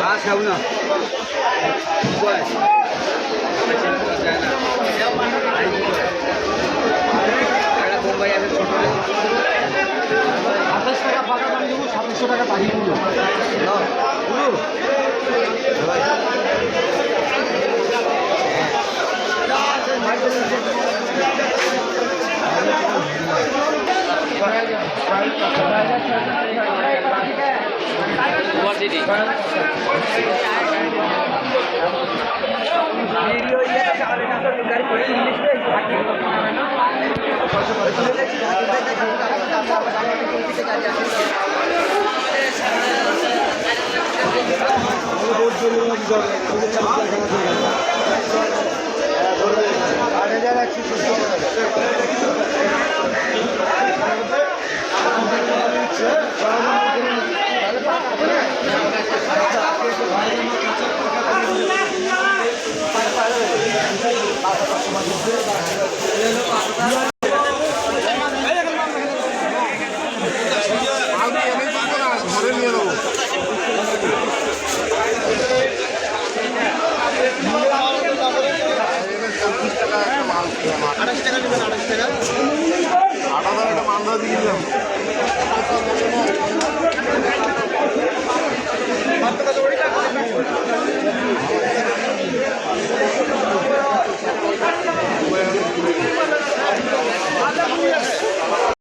বাস খাব না কয়? ভিডিও ইয়ে করে ইংলিশে একটা বোম্বাই আছে ছোট আঠাশ টাকা পাকা দাম দেবো আড়াইশো টাকা নেবেন আড়াইশো টাকা। আট হাজার একটা মান্দা দিয়ে